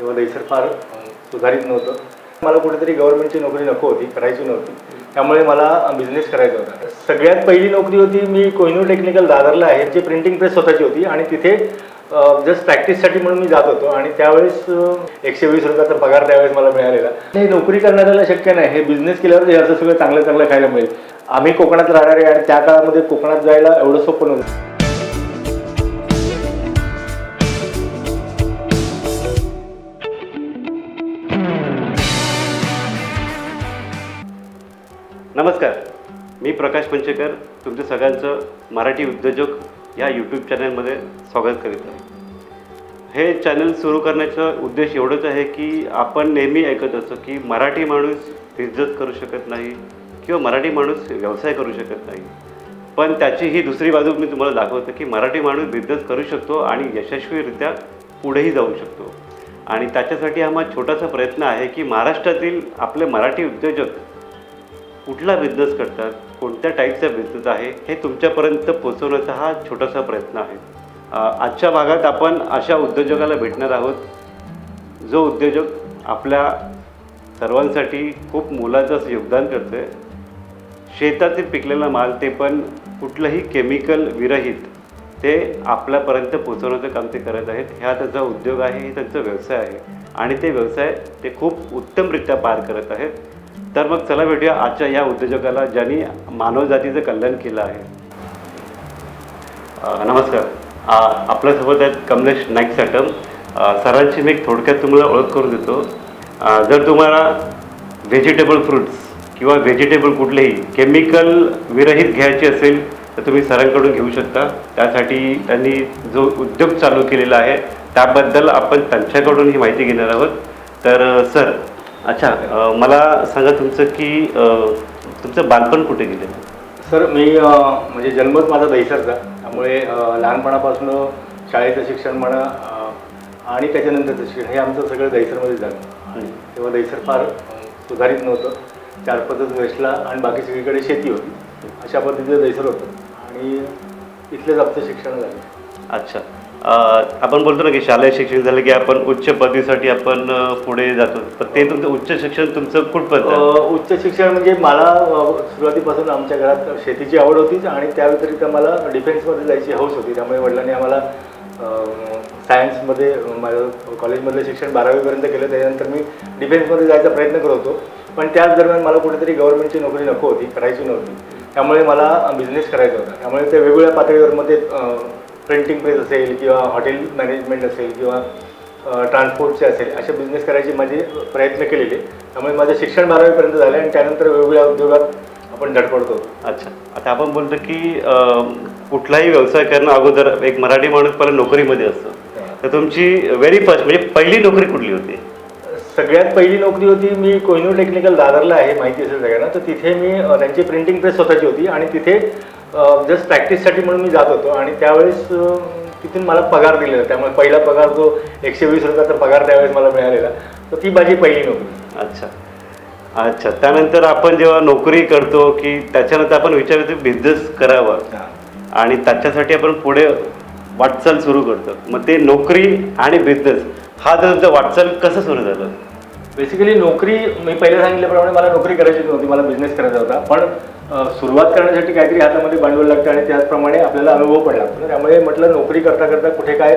तेव्हा दैसर फार सुधारित नव्हतं. मला कुठेतरी गव्हर्नमेंटची नोकरी नको होती करायची नव्हती. त्यामुळे मला बिझनेस करायचा होता. सगळ्यात पहिली नोकरी होती मी कोहिनूर टेक्निकल दादरला आहे जी प्रिंटिंग प्रेस स्वतःची होती आणि तिथे जस्ट प्रॅक्टिससाठी म्हणून मी जात होतो. आणि त्यावेळेस एकशे वीस रुपयाचा पगार त्यावेळेस मला मिळालेला. हे नोकरी करणाऱ्याला शक्य नाही. हे बिझनेस केल्यावर हे असं सगळं चांगलं चांगलं खायला मिळेल. आम्ही कोकणात राहणारे आणि त्या काळामध्ये कोकणात जायला एवढं सोपं नव्हतं. नमस्कार. मी प्रकाश पंचेकर तुमचं सगळ्यांचं मराठी उद्योजक या यूट्यूब चॅनलमध्ये स्वागत करीत आहे. हे चॅनल सुरू करण्याचा उद्देश एवढंच आहे की आपण नेहमी ऐकत असतो की मराठी माणूस बिझनेस करू शकत नाही किंवा मराठी माणूस व्यवसाय करू शकत नाही. पण त्याची ही दुसरी बाजू मी तुम्हाला दाखवतो की मराठी माणूस बिझनेस करू शकतो आणि यशस्वीरित्या पुढेही जाऊ शकतो. आणि त्याच्यासाठी हा माझा छोटासा प्रयत्न आहे की महाराष्ट्रातील आपले मराठी उद्योजक कुठला बिझनेस करतात कोणत्या टाईपचा बिझनेस आहे हे तुमच्यापर्यंत पोचवण्याचा हा छोटासा प्रयत्न आहे. आजच्या भागात आपण अशा उद्योजकाला भेटणार आहोत जो उद्योजक आपल्या सर्वांसाठी खूप मोलाचं असं योगदान करतो आहे शेतातील पिकलेला माल ते पण कुठलंही केमिकल विरहित ते आपल्यापर्यंत पोचवण्याचं काम ते करत आहेत. ह्या त्याचा उद्योग आहे हे त्यांचा व्यवसाय आहे. आणि ते व्यवसाय ते खूप उत्तमरित्या पार करत आहेत. तर मग चला भेटूया आजच्या या उद्योजकाला ज्यांनी मानवजातीचं कल्याण केलं आहे. नमस्कार. आपल्यासोबत आहेत कमलेश नाईक सॅटम सरांची मी एक थोडक्यात तुम्हाला ओळख करून देतो. जर तुम्हाला व्हेजिटेबल फ्रुट्स किंवा व्हेजिटेबल कुठलेही केमिकल विरहित घ्यायचे असेल तर तुम्ही सरांकडून घेऊ शकता. त्यासाठी त्यांनी जो उद्योग चालू केलेला आहे त्याबद्दल आपण त्यांच्याकडून ही माहिती घेणार आहोत. तर सर अच्छा मला सांगा तुमचं की तुमचं बालपण कुठे गेलं? सर मी म्हणजे जन्मच माझा दैसरचा त्यामुळे लहानपणापासून शाळेचं शिक्षण म्हणा आणि त्याच्यानंतरचं शिक्षण हे आमचं सगळं दैसरमध्ये झालं. आणि? तेव्हा दैसर फार सुधारित नव्हतं. चार पद्धत वेस्टला आणि बाकी सगळीकडे शेती होती. अशा पद्धतीचं दैसर होतं. आणि इथलेच आमचं शिक्षण झालं. अच्छा. आपण बोलतो ना की शालेय शिक्षण झालं की आपण उच्च पदवीसाठी आपण पुढे जातो. पण ते तुमचं उच्च शिक्षण तुमचं कुठपर्यंत उच्च शिक्षण म्हणजे मला सुरुवातीपासून आमच्या घरात शेतीची आवड होतीच आणि त्या व्यतिरिक्त मला डिफेन्समध्ये जायची हौस होती. त्यामुळे वडिलांनी आम्हाला सायन्समध्ये माझं कॉलेजमधलं शिक्षण बारावीपर्यंत केलं. त्याच्यानंतर मी डिफेन्समध्ये जायचा प्रयत्न करत होतो. पण त्याच दरम्यान मला कुठेतरी गव्हर्नमेंटची नोकरी नको होती करायची नव्हती. त्यामुळे मला बिझनेस करायचा होता. त्यामुळे ते वेगवेगळ्या पातळीवर मध्ये प्रिंटिंग प्रेस असेल किंवा हॉटेल मॅनेजमेंट असेल किंवा ट्रान्सपोर्टचे असेल असे बिझनेस करायचे माझे प्रयत्न केलेले. त्यामुळे माझं शिक्षण बारावीपर्यंत झालं आणि त्यानंतर वेगवेगळ्या उद्योगात आपण धडपडतो अच्छा. आता आपण बोलतो की कुठलाही व्यवसाय करणं अगोदर एक मराठी माणूस पहिला नोकरीमध्ये असतो. तर तुमची व्हेरी फर्स्ट म्हणजे पहिली नोकरी कुठली होती? सगळ्यात पहिली नोकरी होती मी कोहिनूर टेक्निकल दादरला आहे माहिती असेल सगळ्यांना तर तिथे मी त्यांची प्रिंटिंग प्रेस स्वतःची होती आणि तिथे जस्ट प्रॅक्टिससाठी म्हणून मी जात होतो आणि त्यावेळेस तिथून मला पगार दिलेला. त्यामुळे पहिला पगार जो एकशे वीस रुपयाचा पगार त्यावेळेस मला मिळालेला. तर ती माझी पहिली नोकरी. अच्छा. अच्छा. त्यानंतर आपण जेव्हा नोकरी करतो की त्याच्यानंतर आपण विचार करतो बिझनेस करावा आणि त्याच्यासाठी आपण पुढे वाटचाल सुरू करतो. मग ते नोकरी आणि बिझनेस हा जर वाटचाल कसं सुरू झालं? बेसिकली नोकरी मी पहिले सांगितल्याप्रमाणे मला नोकरी करायची नव्हती मला बिझनेस करायचा होता. पण सुरुवात करण्यासाठी काहीतरी हातामध्ये भांडवल लागतं आणि त्याचप्रमाणे आपल्याला अनुभव पण लागतो त्यामुळे म्हटलं नोकरी करता करता कुठे काय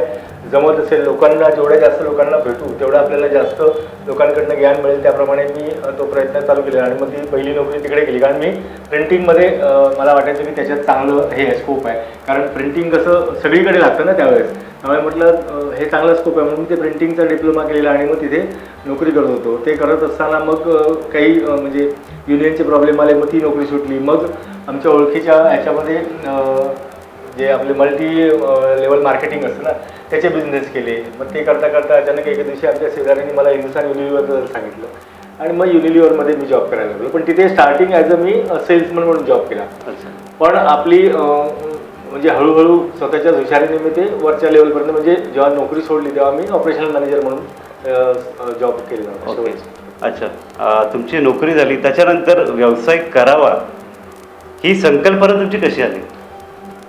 जमत असेल लोकांना जेवढ्या जास्त लोकांना भेटू तेवढं आपल्याला जास्त लोकांकडनं ज्ञान मिळेल. त्याप्रमाणे मी तो प्रयत्न चालू केला आणि मग ती पहिली नोकरी तिकडे केली कारण मी प्रिंटिंगमध्ये मला वाटायचं की त्याच्यात चांगलं हे स्कोप आहे. कारण प्रिंटिंग कसं सगळीकडे लागतं ना त्यावेळेस. त्यामुळे म्हटलं हे चांगला स्कोप आहे. म्हणून ते प्रिंटिंगचा डिप्लोमा केलेला आणि मग तिथे नोकरी करत होतो. ते करत असताना मग काही म्हणजे युनियनचे प्रॉब्लेम आले मग ती नोकरी सुटली. मग आमच्या ओळखीच्या ह्याच्यामध्ये जे आपले मल्टी लेवल मार्केटिंग असतं ना त्याचे बिझनेस केले. मग ते करता करता अचानक एके दिवशी आमच्या शेजाऱ्यांनी मला हिंदुस्थान युनिलिव्हर सांगितलं. आणि मग युनिलिव्हरमध्ये मी जॉब करायला लागलो. पण तिथे स्टार्टिंग ॲज अ मी सेल्समन म्हणून जॉब केला. पण आपली म्हणजे हळूहळू स्वतःच्याच हुशारीने मी ते वरच्या लेवलपर्यंत म्हणजे जेव्हा नोकरी सोडली तेव्हा मी ऑपरेशनल मॅनेजर म्हणून जॉब केलेला होता. ओके शेवटचा. अच्छा. तुमची नोकरी झाली. त्याच्यानंतर व्यवसाय करावा ही संकल्पना तुमची कशी आली?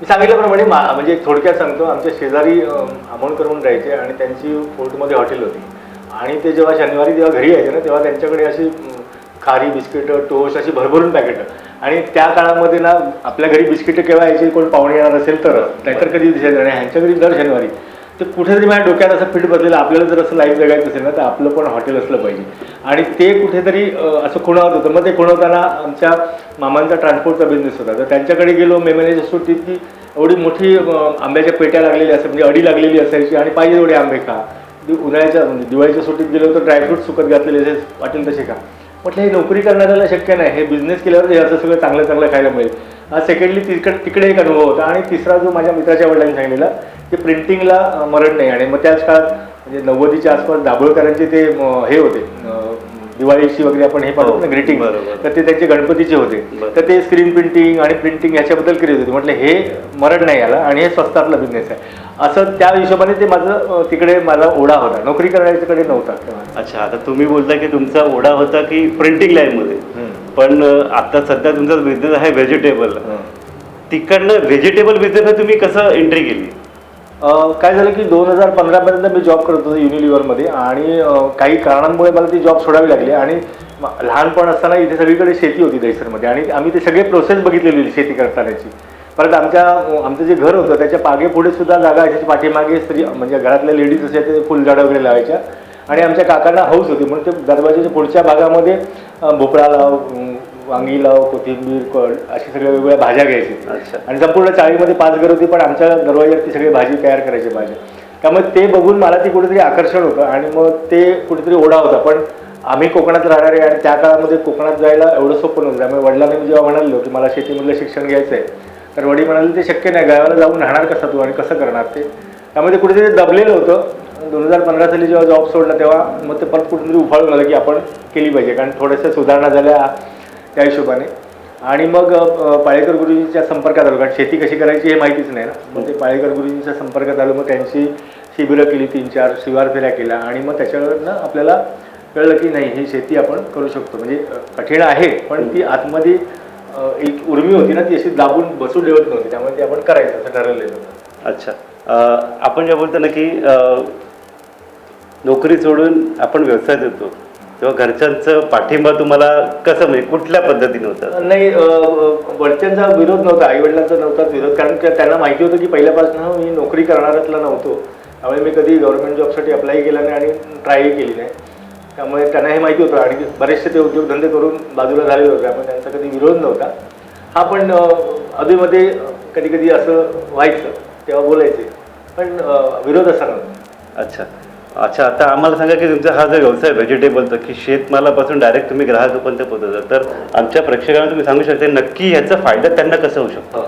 मी सांगितल्याप्रमाणे मा म्हणजे थोडक्यात सांगतो आमच्या शेजारी आमोणकर म्हणून राहायचे आणि त्यांची फोर्टमध्ये हॉटेल होती. आणि ते जेव्हा शनिवारी जेव्हा घरी यायचे ना तेव्हा त्यांच्याकडे अशी खारी बिस्किट टोस्ट अशी भरभरून पॅकेट. आणि त्या काळामध्ये ना आपल्या घरी बिस्किटं केव्हा यायची कोण पाहुणे येणार असेल तर नाहीतर कधी दिसायचं आणि ह्यांच्या घरी दर शनिवारी. तर कुठेतरी माझ्या डोक्यात असं फिट बसलेलं आपल्याला जर असं लाईफ जगायचं असेल ना तर आपलं पण हॉटेल असलं पाहिजे. आणि ते कुठेतरी असं खुणावत होतं. मग ते खुणवताना आमच्या मामांचा ट्रान्सपोर्टचा बिझनेस होता. तर त्यांच्याकडे गेलो मे महिन्याच्या सुट्टीत की एवढी मोठी आंब्याच्या पेट्या लागलेल्या असायच्या म्हणजे अडी लागलेली असायची आणि पाहिजे एवढे आंबे खा. उन्हाळ्याच्या म्हणजे दिवाळीच्या सुट्टीत गेलो तर ड्रायफ्रूट सुकत घातलेले असे वाटेल तसे खा. म्हटलं हे नोकरी करणाऱ्याला शक्य नाही. हे बिझनेस केल्यावर हे असं सगळं चांगलं चांगलं खायला मिळेल. हा सेकंडली तिकड तिकडे एक अनुभव होता. आणि तिसरा जो माझ्या मित्राच्या वडिलांनी सांगितलेला की प्रिंटिंगला मरण नाही. आणि मग त्याच काळात म्हणजे नव्वदीच्या आसपास दाभोळकरांचे ते हे होते अं, दिवाळीशी वगैरे आपण हे ना हो, ग्रीटिंग बरोबर. तर ते त्यांचे गणपतीचे होते. तर ते स्क्रीन प्रिंटिंग आणि प्रिंटिंग ह्याच्याबद्दल करीत होते म्हटलं हे मरण नाही आलं आणि हे स्वस्तातला बिझनेस आहे असं त्या हिशोबाने ते माझं तिकडे माझा ओढा होता नोकरी करण्याच्याकडे नव्हता. अच्छा आता तुम्ही बोलता की तुमचा ओढा होता की प्रिंटिंग लाईनमध्ये. पण आता सध्या तुमचा बिझनेस आहे व्हेजिटेबल. तिकडनं व्हेजिटेबल बिझनेस तुम्ही कसं एंट्री केली काय झालं की दोन हजार पंधरापर्यंत मी जॉब करत होतो युनिलिव्हरमध्ये आणि काही कारणांमुळे मला ती जॉब सोडावी लागली आणि लहानपण असताना इथे सगळीकडे शेती होती दहिसरमध्ये आणि आम्ही ते सगळे प्रोसेस बघितलेली शेती करतानाची. परत आमच्या आमचं जे घर होतं त्याच्या पागे पुढे सुद्धा जागा असायची पाठीमागे स्त्री म्हणजे घरातल्या लेडीज असे ते फुलझाडं वगैरे लावायच्या. आणि आमच्या काकांना हौस होती म्हणून ते दरवाजाच्या पुढच्या भागामध्ये भोपळा लाव वांगी लाव कोथिंबीर कळ अशी सगळ्या वेगवेगळ्या भाज्या घ्यायची. आणि संपूर्ण चाळीमध्ये पाच घर होती पण आमच्या दरवाज्यात ती सगळी भाजी तयार करायची भाज्या त्यामुळे ते बघून मला ती कुठेतरी आकर्षण होतं आणि मग ते कुठेतरी ओढा होता. पण आम्ही कोकणात राहणारे आणि त्या काळामध्ये कोकणात जायला एवढं सोपं नव्हतं. त्यामुळे वडिलांनी मी जेव्हा म्हणालो की मला शेतीमधलं शिक्षण घ्यायचं आहे तर वडील म्हणाले ते शक्य नाही गावाला जाऊन राहणार कसा तू आणि कसं करणार ते? त्यामुळे ते कुठेतरी दबलेलं होतं. दोन हजार पंधरा साली जेव्हा जॉब सोडला तेव्हा मग ते परत कुठेतरी उफाळून आलं की आपण केली पाहिजे. कारण थोड्याशा सुधारणा झाल्या त्या हिशोबाने. आणि मग पाळेकर गुरुजींच्या संपर्कात आलो. कारण शेती कशी करायची हे माहितीच नाही ना. मग ते पाळेकर गुरुजींच्या संपर्कात आलो. मग त्यांची शिबिरं केली तीन चार शिवार फेऱ्या केल्या. आणि मग त्याच्यावरनं आपल्याला कळलं की नाही ही शेती आपण करू शकतो. म्हणजे कठीण आहे पण ती आतमध्ये एक उर्मी होती ना ती अशी दाबून बसू देवत नव्हती. त्यामुळे ती आपण करायचं असं ठरवलेलं होतं. अच्छा. आपण जे बोलतो ना की नोकरी सोडून आपण व्यवसाय देतो. तेव्हा घरच्यांचं पाठिंबा तुम्हाला कसं म्हणजे कुठल्या पद्धतीने होतं? नाही वडच्यांचा विरोध नव्हता आई वडिलांचा नव्हताच विरोध कारण की त्यांना माहिती होतं की पहिल्यापासून मी नोकरी करणारचला नव्हतो. त्यामुळे मी कधी गव्हर्नमेंट जॉबसाठी अप्लाय केला नाही आणि ट्रायही केली नाही. त्यामुळे त्यांना हे माहिती होतं आणि बरेचसे ते उद्योगधंदे करून बाजूला झालेले होते त्यामुळे त्यांचा कधी विरोध नव्हता. हा पण अधेमध्ये कधी कधी असं व्हायचं तेव्हा बोलायचे. पण विरोध असा नव्हता. अच्छा. अच्छा आता आम्हाला सांगा की तुमचा हा जो व्यवसाय व्हेजिटेबलचा की शेतमालापासून डायरेक्ट तुम्ही ग्राहकापर्यंत पोहोचवता. तर आमच्या प्रेक्षकांना तुम्ही सांगू शकता नक्की ह्याचा फायदा त्यांना कसा होऊ शकतो? हो.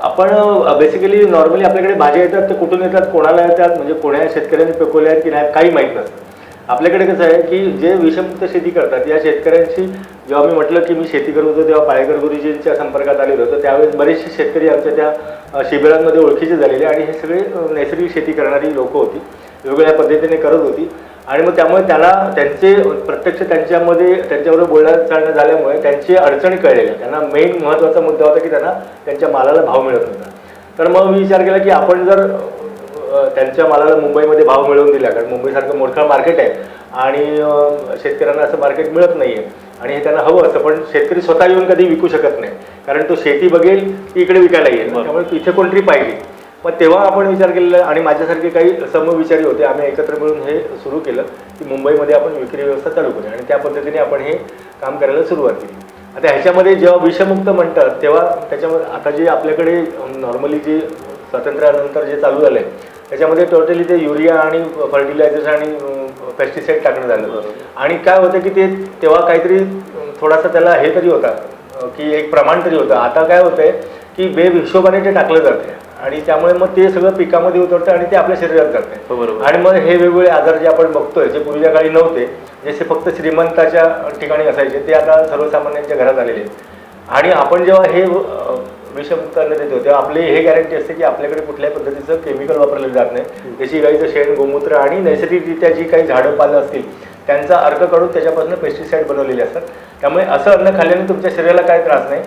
आपण बेसिकली नॉर्मली आपल्याकडे भाज्या येतात ते कुठून येतात कोणाला येतात म्हणजे कोण्या शेतकऱ्यांनी पिकवल्या आहेत की नाही काही माहीत नसतं आपल्याकडे कसं आहे की जे विषमुक्त शेती करतात या शेतकऱ्यांशी जेव्हा मी म्हटलं की मी शेती करत होतो तेव्हा पाळेकर गुरुजींच्या संपर्कात आलेलो होतो. त्यावेळेस बरेचसे शेतकरी आमच्या त्या शिबिरांमध्ये ओळखीचे झालेले आणि हे सगळे नैसर्गिक शेती करणारी लोकं होती. वेगवेगळ्या पद्धतीने करत होती. आणि मग त्यामुळे त्यांना त्यांचे प्रत्यक्ष त्यांच्यामध्ये त्यांच्याबरोबर बोलणं चालणं झाल्यामुळे त्यांची अडचणी कळलेल्या. त्यांना मेन महत्त्वाचा मुद्दा होता की त्यांना त्यांच्या मालाला भाव मिळत नव्हता तर मग मी विचार केला की आपण जर त्यांच्या मालाला मुंबईमध्ये भाव मिळवून दिला कारण मुंबईसारखं मोठं मार्केट आहे आणि शेतकऱ्यांना असं मार्केट मिळत नाही आहे आणि हे त्यांना हवं असं पण शेतकरी स्वतः येऊन कधी विकू शकत नाही. कारण तो शेती बघेल की इकडे विकायला येईल. त्यामुळे इथे कोणतरी पाहिजे. मग तेव्हा आपण विचार केलेला आणि माझ्यासारखे काही समविचारी होते. आम्ही एकत्र मिळून हे सुरू केलं की मुंबईमध्ये आपण विक्री व्यवस्था चालू करूया. आणि त्या पद्धतीने आपण हे काम करायला सुरुवात केली. आता ह्याच्यामध्ये जेव्हा विषमुक्त म्हणतात तेव्हा त्याच्यामध्ये आता जे आपल्याकडे नॉर्मली जे स्वातंत्र्यानंतर जे चालू झालं आहे त्याच्यामध्ये टोटली ते युरिया आणि फर्टिलायझर्स आणि पेस्टिसाईड टाकणं झालं. आणि काय होतं की ते तेव्हा काहीतरी थोडासा त्याला हे तरी होता की एक प्रमाण तरी होतं. आता काय होतंय की बेहिशोबाने ते टाकलं जाते आणि त्यामुळे मग ते सगळं पिकामध्ये उतरतं आणि ते आपल्या शरीरात जाते हो, बरोबर. आणि मग हे वेगवेगळे आजार जे आपण बघतोय जे पूर्वीच्या काळी नव्हते जसे फक्त श्रीमंताच्या ठिकाणी असायचे ते आता सर्वसामान्यांच्या घरात आलेले आहेत. आणि आपण जेव्हा हे अन्न देतो तेव्हा आपली हे गॅरंटी असते की आपल्याकडे कुठल्याही पद्धतीचं केमिकल वापरलेलं जात नाही. देशी गाईचं शेण गोमूत्र आणि नैसर्गिकरित्या जी काही झाडं पालं असतील त्यांचा अर्क काढून त्याच्यापासून पेस्टिसाईड बनवलेले असतात. त्यामुळे असं अन्न खाल्ल्याने तुमच्या शरीराला काय त्रास नाही.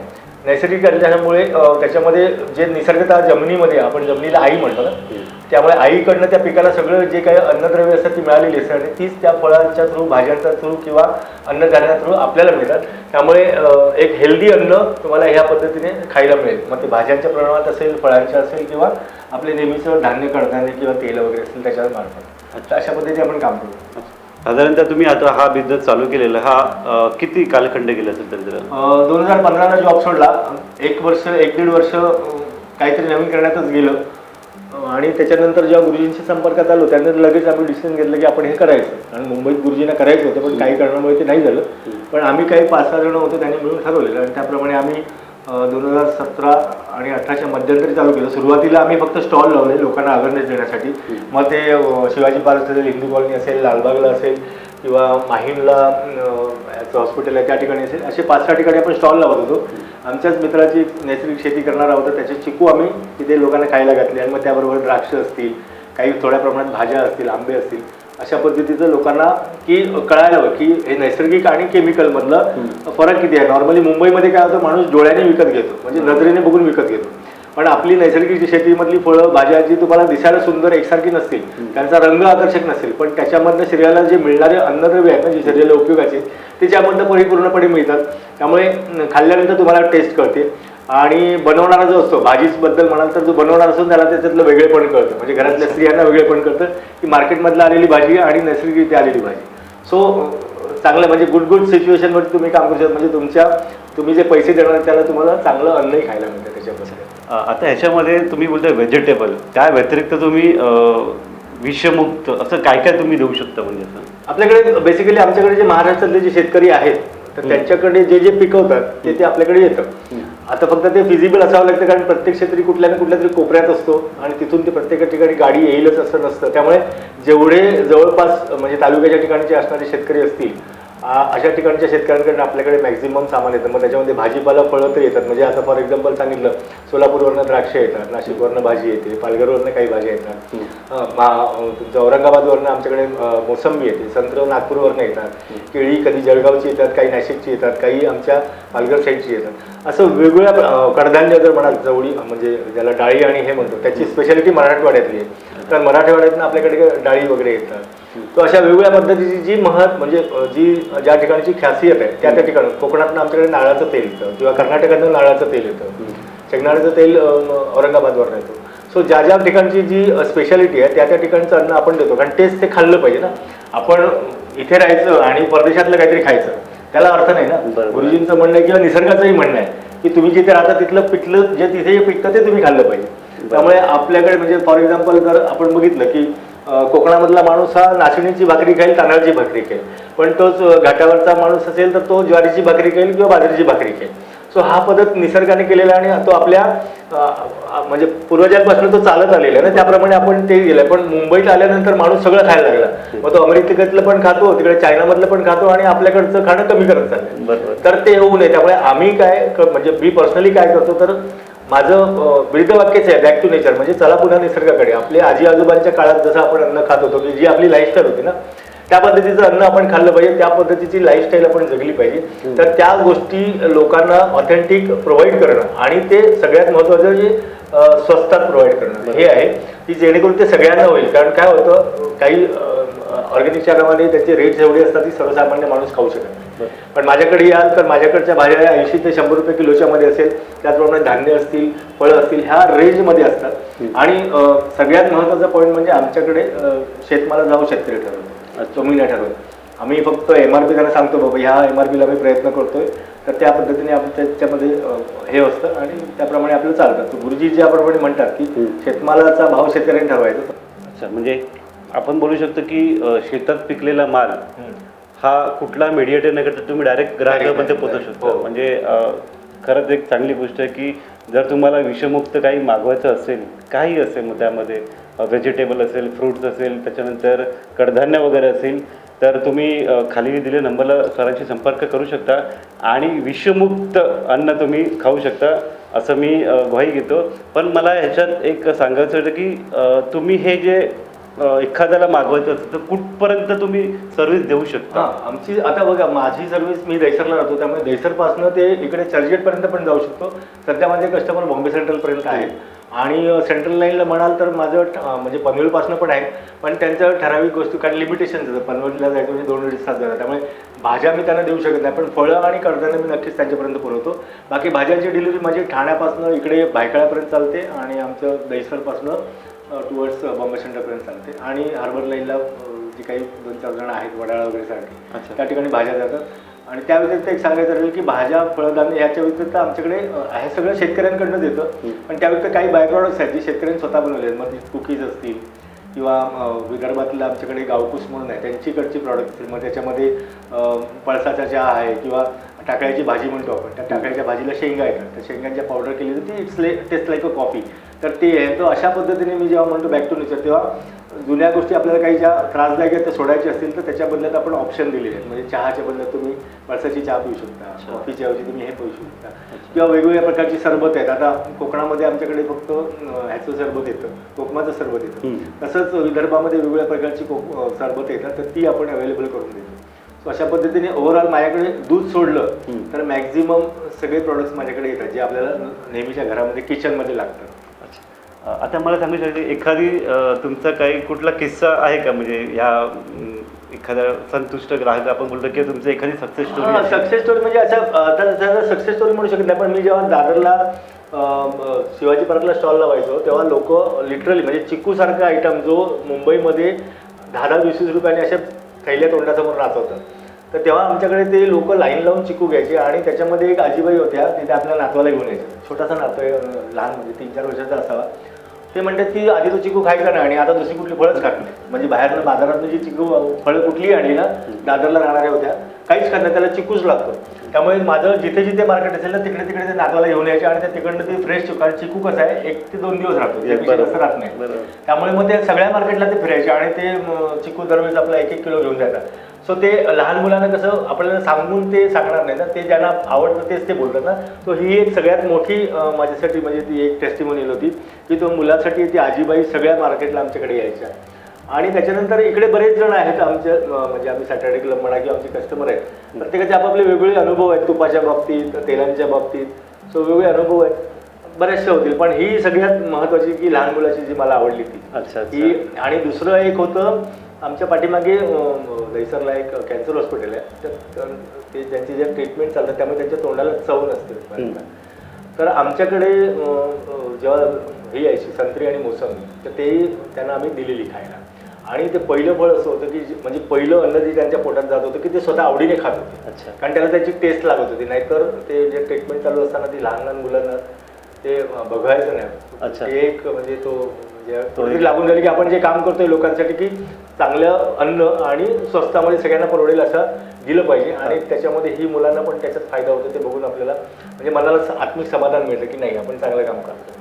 नैसर्गिक असल्यामुळे त्याच्यामध्ये जे निसर्गता जमिनीमध्ये आपण जमिनीला आई म्हणतो ना त्यामुळे आईकडनं त्या पिकाला सगळं जे काही अन्नद्रव्य असतात ती मिळालेली असतात आणि तीच त्या फळांच्या थ्रू भाज्यांच्या थ्रू किंवा अन्नधान्या थ्रू आपल्याला मिळतात. त्यामुळे एक हेल्दी अन्न तुम्हाला ह्या पद्धतीने खायला मिळेल. मग ते भाज्यांच्या प्रमाणात असेल फळांच्या असेल किंवा आपले नेहमीचं धान्य कडधान्य किंवा तेल वगैरे असेल त्याच्यावर मार्फत अशा पद्धतीने आपण काम करू. साधारणतः तुम्ही आता हा बिझनेस चालू केलेला हा अ, किती कालखंड गेला असेल तंत्र दोन हजार पंधराला जॉब सोडला. एक वर्ष एक दीड वर्ष अं, काहीतरी नवीन करण्यातच गेलं. अं, आणि त्याच्यानंतर जेव्हा गुरुजींशी संपर्कात आलो त्यानंतर लगेच आम्ही डिसिजन घेतलं की आपण हे करायचं. आणि मुंबईत गुरुजींना करायचं होतं पण काही कारणामुळे ते नाही झालं. पण आम्ही काही पाच सहा जण होतो त्यांनी मिळून ठरवलेलं आणि त्याप्रमाणे आम्ही दोन हजार सतरा आणि अठराच्या मध्यंतरी चालू केलं. सुरुवातीला आम्ही फक्त स्टॉल लावले लोकांना अवेअरनेस देण्यासाठी. मग ते शिवाजी पार्क असेल हिंदू कॉलनी असेल लालबागला असेल किंवा माहीमला अं, हॉस्पिटल आहे त्या ठिकाणी असेल असे पाच सहा ठिकाणी आपण स्टॉल लावत होतो. आमच्याच मित्राची नैसर्गिक शेती करणारा होता त्याचे चिकू आम्ही तिथे लोकांना खायला घातले. आणि मग त्याबरोबर द्राक्ष असतील काही थोड्या प्रमाणात भाज्या असतील आंबे असतील. अशा पद्धतीचं लोकांना की कळायला हवं की हे नैसर्गिक आणि केमिकलमधलं फरक किती आहे? नॉर्मली मुंबईमध्ये काय होतं माणूस डोळ्याने विकत घेतो. म्हणजे नजरेने बघून विकत घेतो. पण आपली नैसर्गिक जी शेतीमधली फळं भाज्या जी तुम्हाला दिसायला सुंदर एकसारखी नसतील त्यांचा रंग आकर्षक नसेल पण त्याच्यामधनं शरीराला जे मिळणारे अन्नद्रव्य आहेत ना जे शरीराला उपयोगाचे ते त्यामधनं परिपूर्णपणे मिळतात. त्यामुळे खाल्ल्यानंतर तुम्हाला टेस्ट कळते. आणि बनवणारा जो असतो भाजीबद्दल म्हणाल तर जो बनवणार असतो त्याला त्याच्यातलं वेगळेपण कळतं. म्हणजे घरातल्या स्त्रियांना वेगळेपण कळतं की मार्केटमधलं आलेली भाजी आणि नैसर्गिकरित्या आलेली भाजी. सो चांगलं म्हणजे गुड गुड सिच्युएशनमध्ये तुम्ही काम करू शकता. म्हणजे तुमच्या तुम्ही जे पैसे देणार त्याला तुम्हाला चांगलं अन्नही खायला मिळतं त्याच्यामध्ये अ, आता ह्याच्यामध्ये तुम्ही बोलताय व्हेजिटेबल त्या व्यतिरिक्त तुम्ही विषमुक्त असं काय काय तुम्ही देऊ शकता म्हणजे असं? आपल्याकडे बेसिकली आमच्याकडे जे महाराष्ट्रातले जे शेतकरी आहेत तर त्यांच्याकडे जे जे पिकवतात ते ते आपल्याकडे येतं. आता फक्त ते फिजिबल असावं लागतं कारण प्रत्येक क्षेत्री कुठल्या ना कुठल्या तरी कोपऱ्यात असतो आणि तिथून ते प्रत्येक ठिकाणी गाडी येईलच असं नसतं. त्यामुळे जेवढे जवळपास म्हणजे तालुक्याच्या ठिकाणचे असणारे शेतकरी असतील अशा ठिकाणच्या शेतकऱ्यांकडून आपल्याकडे मॅक्झिमम सामान येतं. मग त्याच्यामध्ये भाजीपाला फळं तर येतात. म्हणजे आता फॉर एक्झाम्पल सांगितलं सोलापूरवरनं द्राक्ष येतात नाशिकवरनं भाजी येते पालघरवरनं काही भाज्या येतात. तुमचं औरंगाबादवरनं आमच्याकडे मोसंबी येते. संत्र नागपूरवरनं येतात. केळी कधी जळगावची येतात काही नाशिकची येतात काही आमच्या पालघर साईडची येतात. असं वेगवेगळ्या कडधान्य जर म्हणाल जवळी म्हणजे ज्याला डाळी आणि हे म्हणतो त्याची स्पेशालिटी मराठवाड्यातली आहे. तर मराठवाड्यातनं आपल्याकडे डाळी वगैरे येतात. तो अशा वेगवेगळ्या पद्धतीची जी महत् म्हणजे जी ज्या ठिकाणची खासियत आहे त्या त्या ठिकाणी कोकणातनं आमच्याकडे नारळाचं तेल येतं किंवा कर्नाटकातनं नारळाचं तेल येतं. शेंगदाण्याचं तेल औरंगाबादवरनं येतं. सो ज्या ज्या ठिकाणची जी स्पेशालिटी आहे त्या त्या ठिकाणचं अन्न आपण देतो कारण तेच ते खाल्लं पाहिजे ना. आपण इथे राहायचं आणि परदेशातलं काहीतरी खायचं त्याला अर्थ नाही ना. गुरुजींचं म्हणणं आहे किंवा निसर्गाचंही म्हणणं आहे की तुम्ही जिथे राहता तिथलं पिकलं जे तिथे जे पिकतं ते तुम्ही खाल्लं पाहिजे. त्यामुळे आपल्याकडे म्हणजे फॉर एक्झाम्पल जर आपण बघितलं की कोकणामधला माणूस हा नाचणीची भाकरी खाईल तांदळाची भाकरी खाईल. पण तोच घाटावरचा माणूस असेल तर तो ज्वारीची भाकरी खाईल किंवा बाजरीची भाकरी खाईल. सो हा पद्धत निसर्गाने केलेला आणि तो आपल्या म्हणजे पूर्वजांपासून तो चालत आलेला आहे. ना त्याप्रमाणे आपण ते गेलं पण मुंबईत आल्यानंतर माणूस सगळं खायला लागला. मग तो अमेरिकेतलं पण खातो तिकडे चायनामधलं पण खातो आणि आपल्याकडचं खाणं कमी करत बरोबर. तर ते होऊ नये. त्यामुळे आम्ही काय म्हणजे मी पर्सनली काय करतो तर माझं अं, ब्रीदवाक्यच आहे बॅक टू नेचर म्हणजे चला पुन्हा निसर्गाकडे. आपले आजी आजोबांच्या काळात जसं आपण अन्न खात होतो की जी आपली लाईफस्टाईल होती ना त्या पद्धतीचं अन्न आपण खाल्लं पाहिजे त्या पद्धतीची लाईफस्टाईल आपण जगली पाहिजे. तर त्या गोष्टी लोकांना ऑथेंटिक प्रोव्हाइड करणं आणि ते सगळ्यात महत्त्वाचं जे स्वस्तात प्रोव्हाइड करणं. हे आहे की जेणेकरून ते सगळ्यांना होईल. कारण काय होतं काही ऑर्गॅनिक चारामध्ये त्याचे रेट्स एवढे असतात की सर्वसामान्य माणूस खाऊ शकत नाही. पण माझ्याकडे याल तर माझ्याकडच्या भाज्या ऐंशी ते शंभर रुपये किलोच्या मध्ये असेल. त्याचप्रमाणे धान्य असतील फळं असतील ह्या रेंजमध्ये असतात. आणि सगळ्यात महत्त्वाचा पॉईंट म्हणजे आमच्याकडे अं, शेतमालाचा भाव शेतकरी ठरवतो. तो मी नाही ठरवत. आम्ही फक्त एम आर पी त्यांना सांगतो बाबा ह्या एम आर पीला आम्ही प्रयत्न करतोय. तर त्या पद्धतीने आपण त्याच्यामध्ये हे असतं आणि त्याप्रमाणे आपल्याला चालतं. तर गुरुजी ज्याप्रमाणे म्हणतात की शेतमालाचा भाव शेतकऱ्यांनी ठरवायचा. अच्छा म्हणजे आपण बोलू शकतो की शेतात पिकलेला माल हा कुठला मीडिएटर न करता तुम्ही डायरेक्ट ग्राहकामध्ये पोहोचू शकतो. हो. म्हणजे खरंच एक चांगली गोष्ट आहे की जर तुम्हाला विषमुक्त काही मागवायचं असेल काही असेल मग त्यामध्ये व्हेजिटेबल असेल फ्रुट्स असेल त्याच्यानंतर कडधान्य वगैरे असेल तर तुम्ही खाली दिलेल्या नंबरला सरांशी संपर्क करू शकता आणि विषमुक्त अन्न तुम्ही खाऊ शकता असं मी ग्वाही घेतो. पण मला ह्याच्यात एक सांगायचं होतं की तुम्ही हे जे एखाद्याला मागवायचं असेल तर कुठपर्यंत तुम्ही सर्व्हिस देऊ शकता? हा आमची आता बघा माझी सर्व्हिस मी दहिसरला राहतो त्यामुळे दहिसरपासनं ते इकडे चर्चगेटपर्यंत पण जाऊ शकतो. सध्या माझे कस्टमर बॉम्बे सेंट्रलपर्यंत आहेत. आणि सेंट्रल लाईनला म्हणाल तर माझं म्हणजे पनवेलपासनं पण आहे. पण त्यांचं ठराविक गोष्टी कारण लिमिटेशन असतं पनवेलला जायचं म्हणजे दोन अडीच तास जातात त्यामुळे भाज्या मी त्यांना देऊ शकत नाही. पण फळं आणि कडधान्य मी नक्कीच त्यांच्यापर्यंत पुरवतो. बाकी भाज्यांची डिलिव्हरी माझी ठाण्यापासनं इकडे भायखळ्यापर्यंत चालते आणि आमचं दहिसरपासनं टुवर्ड्स बॉम्बे सेंटरपर्यंत चालते. आणि हार्बर लाईनला जी काही दोन चार जण आहेत वडाळा वगैरे. सारखी त्या ठिकाणी भाज्या जातात. आणि त्या व्यतिरिक्त एक सांगायचं राहील की भाज्या फळधान्य याच्या व्यतिरिक्त आमच्याकडे हे सगळं शेतकऱ्यांकडनंच येतं. हं. पण त्या व्यतिरिक्त काही बाय प्रॉडक्ट्स आहेत जी शेतकऱ्यांनी स्वतः बनवले आहेत. मग कुकीज असतील किंवा विदर्भातलं आमच्याकडे गावपूस म्हणून आहे. त्यांचीकडची प्रॉडक्ट असतील. मग त्याच्यामध्ये पळसाचा चहा आहे किंवा टाकळ्याची भाजी म्हणतो आपण. त्या टाकळ्याच्या भाजीला शेंगा येतात. त्या शेंगांच्या पावडर केली तर ती it's taste like a coffee तर ते आहे. तर अशा पद्धतीने मी जेव्हा म्हणतो बॅक टू नेचर तेव्हा जुन्या गोष्टी आपल्याला काही ज्या त्रासदायक आहेत त्या सोडायच्या असतील तर त्याच्या बदल्यात आपण ऑप्शन दिलेले आहेत. म्हणजे चहाच्या बदल्यात तुम्ही पळसाची चहा पिऊ शकता. कॉफीच्या ऐवजी तुम्ही हे पिऊ शकता. किंवा वेगवेगळ्या प्रकारची सरबत आहेत. आता कोकणामध्ये आमच्याकडे फक्त ह्याचं सरबत येतं. कोकमाचं सरबत येतं. तसंच विदर्भामध्ये वेगवेगळ्या प्रकारची कोक सरबत येतात. तर ती आपण अवेलेबल करून देतो. सो अशा पद्धतीने ओव्हरऑल माझ्याकडे दूध सोडलं. तर मॅक्झिमम सगळे प्रोडक्ट्स माझ्याकडे येतात जे आपल्याला नेहमीच्या घरामध्ये किचनमध्ये लागतात. आता मला सांगू शकते एखादी तुमचा काही कुठला किस्सा आहे का? म्हणजे या अं, एखाद्या संतुष्ट ग्राहक आपण बोलतो की तुमची एखादी सक्सेस स्टोरी सक्सेस स्टोरी म्हणजे आता सक्सेस स्टोरी म्हणू शकत नाही पण मी जेव्हा दादरला शिवाजी पार्कला स्टॉल लावायचो तेव्हा लोक लिटरली म्हणजे चिक्कू सारखा आयटम जो मुंबईमध्ये दहा दहा वीस वीस रुपयाने अशा थैल्या तोंडासमोर नाचवतात तर तेव्हा आमच्याकडे ते लोक लाईन लावून चिकू घ्यायचे आणि त्याच्यामध्ये एक आजीबाई होत्या तिथे आपल्या नातवाला घेऊन यायच्या छोटासा नातू लहान म्हणजे तीन चार वर्षाचा असावा. ते म्हणतात की आधी तो चिकू खायचा नाही आणि आता दुसरी कुठली फळच खात नाही. म्हणजे बाहेरनं बाजारातनं जी चिकू फळं कुठलीही आणली ना दादरला राहणाऱ्या होत्या काहीच नाही त्याला चिकूच लागतो. त्यामुळे माझं जिथे जिथे मार्केट असेल ना तिकडे तिकडे ते नातवाला घेऊन यायचे आणि त्या तिकडनं ते फ्रेश चिकू चिकू कसं आहे एक ते दोन दिवस राहतो. जास्त राहत नाही. त्यामुळे मग ते सगळ्या मार्केटला ते फिरायचे आणि ते चिकू दरवेळेस आपला एक एक किलो घेऊन जातात सो ते लहान मुलांना कसं आपल्याला सांगून ते सांगणार नाही ना ते ज्यांना आवडतं तेच ते बोलतात ना. सो ही एक सगळ्यात मोठी माझ्यासाठी म्हणजे ती एक टेस्टिमोनियल होती की तो मुलासाठी ती आजीबाई सगळ्या मार्केटला आमच्याकडे यायच्या. आणि त्याच्यानंतर इकडे बरेच जण आहेत आमच्या म्हणजे आम्ही सॅटर्डे क्लब म्हणा किंवा आमचे कस्टमर आहेत. प्रत्येकाचे आपापले वेगवेगळे अनुभव आहेत तुपाच्या बाबतीत तेलांच्या बाबतीत. सो वेगवेगळे अनुभव आहेत. बरेचसे होतील. पण ही सगळ्यात महत्वाची की लहान मुलाची जी मला आवडली ती. अच्छा अच्छा. आणि दुसरं एक होतं आमच्या पाठीमागे दहिसरला एक कॅन्सर हॉस्पिटल आहे. तर ते त्यांची जे ट्रीटमेंट चालतात त्यामुळे त्यांच्या तोंडाला चव नसते. तर आमच्याकडे जेव्हा ही यायची संत्री आणि मोसंबी तर ते त्यांना आम्ही दिलेली खायला. आणि ते पहिलं फळ असं होतं की म्हणजे पहिलं अन्न जे त्यांच्या पोटात जात होतं की ते स्वतः आवडीने खात होते. अच्छा. कारण त्याला त्याची टेस्ट लागत होती. नाहीतर ते जे ट्रीटमेंट चालू असताना ती लहान लहान मुलांना ते बघायचं अच्छा. नाही ते एक म्हणजे तो म्हणजे लागून झाली की आपण जे काम करतोय लोकांसाठी की चांगलं अन्न आणि स्वस्तामध्ये सगळ्यांना परवडेल असं दिलं पाहिजे. आणि त्याच्यामध्ये ही मुलांना पण त्याच्यात फायदा होतो ते बघून आपल्याला म्हणजे मनाला आत्मिक समाधान मिळतं की नाही आपण चांगलं काम करतो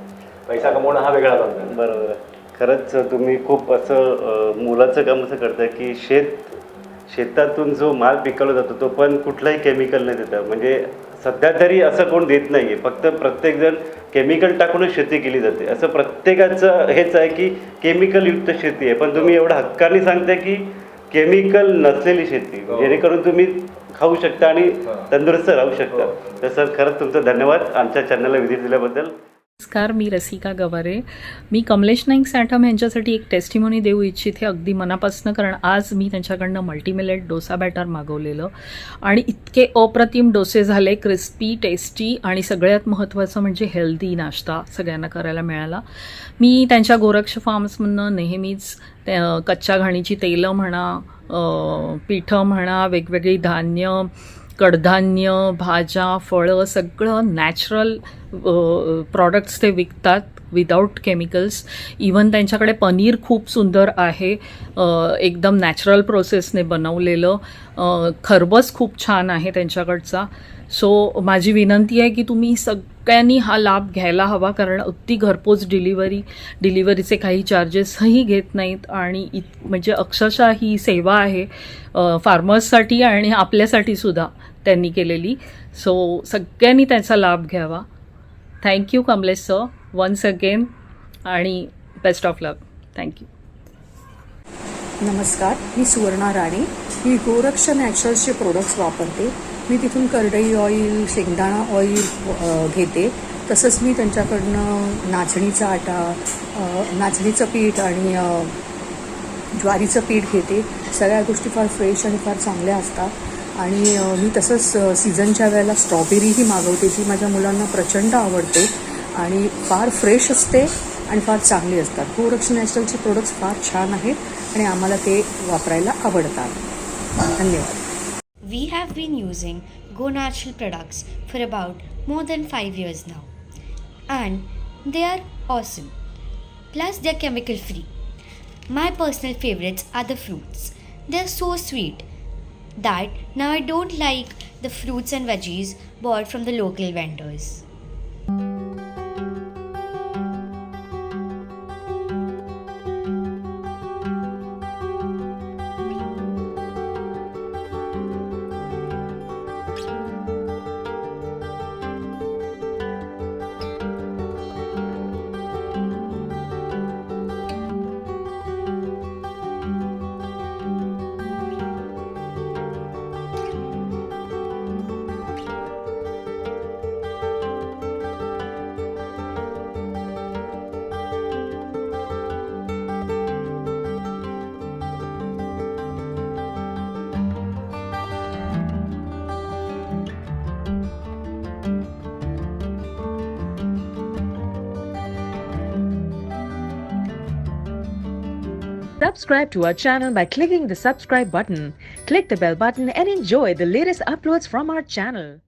पैसा कमवणं हा वेगळा भाग आहे. बरोबर आहे. खरंच तुम्ही खूप असं मोलाचं काम असं करताय की शेत शेतातून जो माल पिकवला जातो तो पण कुठलाही केमिकल नाही देतं. म्हणजे सध्या तरी असं कोण देत नाही आहे फक्त प्रत्येकजण केमिकल टाकूनच शेती केली जाते. असं प्रत्येकाचं हेच आहे की केमिकलयुक्त शेती आहे. पण तुम्ही एवढं हक्काने सांगताय की केमिकल नसलेली शेती. हो. जेणेकरून तुम्ही खाऊ शकता आणि. तंदुरुस्त राहू शकता. हो. तर सर खरंच तुमचं धन्यवाद. आमच्या चॅनलला विजिट दिल्याबद्दल. नमस्कार मी रसिका गवारे. मी कमलेश नाईक सॅटम यांच्यासाठी एक टेस्टिमोनी देऊ इच्छिते अगदी मनापासनं कारण आज मी त्यांच्याकडनं मल्टीमिलेट डोसा बॅटर मागवलेलं. आणि इतके अप्रतिम डोसे झाले क्रिस्पी टेस्टी आणि सगळ्यात महत्त्वाचं म्हणजे हेल्दी नाश्ता सगळ्यांना करायला मिळाला. मी त्यांच्या गोरक्ष फार्म्समधनं नेहमीच त्या कच्च्या घाणीची तेलं म्हणा पिठं म्हणा वेगवेगळी धान्य कडधान्य भाज्या फळं सगळं नॅचरल प्रॉडक्ट्स ते विकतात विदाऊट केमिकल्स इवन त्यांच्याकडे पनीर खूप सुंदर आहे. एकदम नॅचरल प्रोसेसने बनवलेलं. खरबस खूप छान आहे त्यांच्याकडचा. सो माझी विनंती आहे की तुम्ही सगळ्यांनी हा लाभ घ्यायला हवा कारण अगदी घरपोच डिलिव्हरी डिलिव्हरीचे काही चार्जेसही घेत नाहीत आणि इत म्हणजे अक्षरशः ही सेवा आहे फार्मर्ससाठी आणि आपल्यासाठी सुद्धा त्यांनी केलेली. सो सगळ्यांनी त्याचा लाभ घ्यावा. Thank you Kamlesh sir once again आणि best of luck thank you नमस्कार मी सुवर्णा राणे. मी गोरक्ष नॅचरल्सचे प्रोडक्ट्स वापरते. मी तिथून करडई ऑइल शेंगदाणा ऑइल घेते. तसंच मी त्यांच्याकडनं नाचणीचा आटा नाचणीचं पीठ आणि ज्वारीचं पीठ घेते. सगळ्या गोष्टी फार फ्रेश आणि फार चांगल्या असतात. आणि मी तसंच सीझनच्या वेळेला स्ट्रॉबेरीही मागवते जी माझ्या मुलांना प्रचंड आवडते. आणि फार फ्रेश असते आणि फार चांगली असतात. गोरक्ष नॅचरलचे प्रोडक्ट्स फार छान आहेत आणि आम्हाला ते वापरायला आवडतात. धन्यवाद. We have been using Go Natural products for about more than 5 years now. And they are awesome. Plus, they're chemical free. My personal favorites are the fruits. They're so sweet that now I don't like the fruits and veggies bought from the local vendors. Subscribe to our channel by clicking the subscribe button. Click the bell button and enjoy the latest uploads from our channel.